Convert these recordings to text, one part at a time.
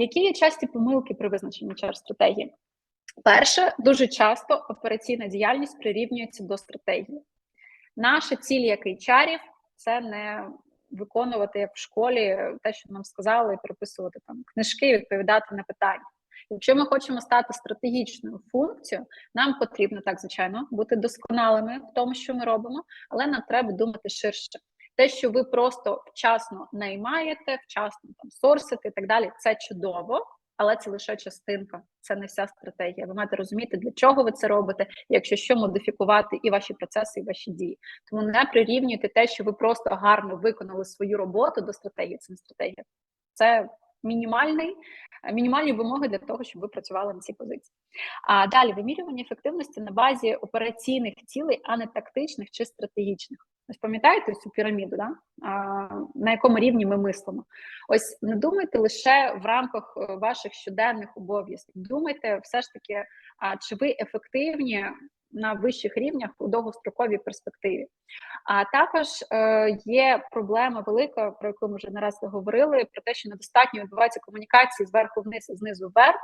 Які є часті помилки при визначенні hr стратегії? Перше, дуже часто операційна діяльність прирівнюється до стратегії. Наша ціль як HR – це не виконувати як в школі те, що нам сказали, і переписувати там книжки, відповідати на питання. Якщо ми хочемо стати стратегічною функцією, нам потрібно так, звичайно, бути досконалими в тому, що ми робимо, але нам треба думати ширше. Те, що ви просто вчасно наймаєте, вчасно там сорсите і так далі, це чудово, але це лише частинка, це не вся стратегія. Ви маєте розуміти, для чого ви це робите, якщо що модифікувати і ваші процеси, і ваші дії. Тому не прирівнюйте те, що ви просто гарно виконали свою роботу до стратегії. Це не стратегія, це мінімальний, мінімальні вимоги для того, щоб ви працювали на цій позиції. А далі вимірювання ефективності на базі операційних цілей, а не тактичних чи стратегічних. Ось пам'ятаєте цю піраміду, да? а, на якому рівні ми мислимо? Ось не думайте лише в рамках е, ваших щоденних обов'язків. Думайте, все ж таки, а, чи ви ефективні на вищих рівнях у довгостроковій перспективі. А також е, є проблема велика, про яку ми вже не раз говорили: про те, що недостатньо відбувається комунікації зверху вниз, знизу вверх.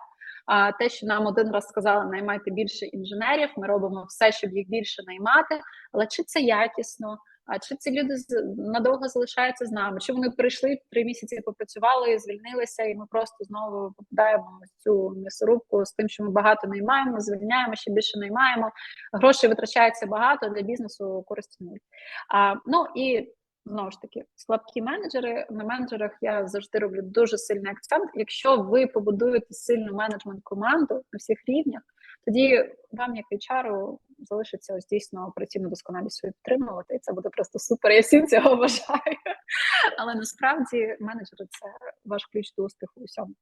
А те, що нам один раз сказали, наймайте більше інженерів, ми робимо все, щоб їх більше наймати. Але чи це якісно? А чи ці люди надовго залишаються з нами? Чи вони прийшли три місяці, попрацювали, звільнилися, і ми просто знову попадаємо в цю м'ясорубку з тим, що ми багато наймаємо, звільняємо, ще більше наймаємо. Грошей витрачається багато для бізнесу користі нуль. А ну і знову ж таки слабкі менеджери. На менеджерах я завжди роблю дуже сильний акцент. Якщо ви побудуєте сильну менеджмент команду на всіх рівнях, тоді вам, як HR, залишиться ось дійсно операційну досконалість свою підтримувати, і це буде просто супер. Я всім цього бажаю. Але насправді менеджери це ваш ключ до успіху у всьому.